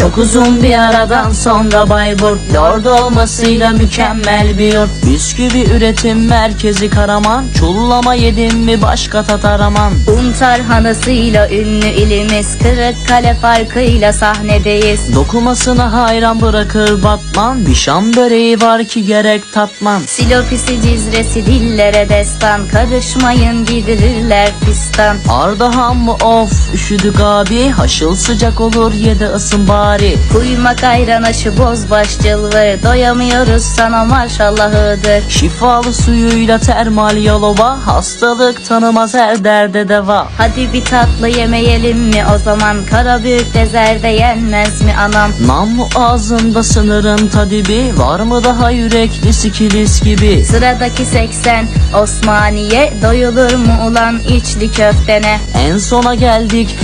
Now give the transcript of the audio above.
Çok uzun bir aradan sonra Bayburt Lord olmasıyla mükemmel bir yurt. Bisküvi üretim merkezi Karaman Çullama yedim mi başka tat aramam Un tarhanasıyla ünlü ilimiz Kırıkkale farkıyla sahnedeyiz. Dokumasına hayran bırakır Batman Bir şam böreği var ki gerek tatman. Silopisi cizresi dillere destan Karışmayın gidirirler fistan Ardahan mı? Of üşüdük abi Haşıl sıcak olur yedi ısın bari Kuymak ayran aşı bozbaş cılvır Doyamıyoruz sana maşallahıdır Şifalı suyuyla termal yalova. Hastalık tanımaz her derde deva. Hadi bir tatlı yemeyelim mi? O zaman Karabük'te zerde yenmez mi anam? Namlu ağzında sınırın tadibi. Var mı daha yürekli sikilis gibi? Sıradaki 80 Osmaniye Doyulur mu ulan içli köftene? En sona geldik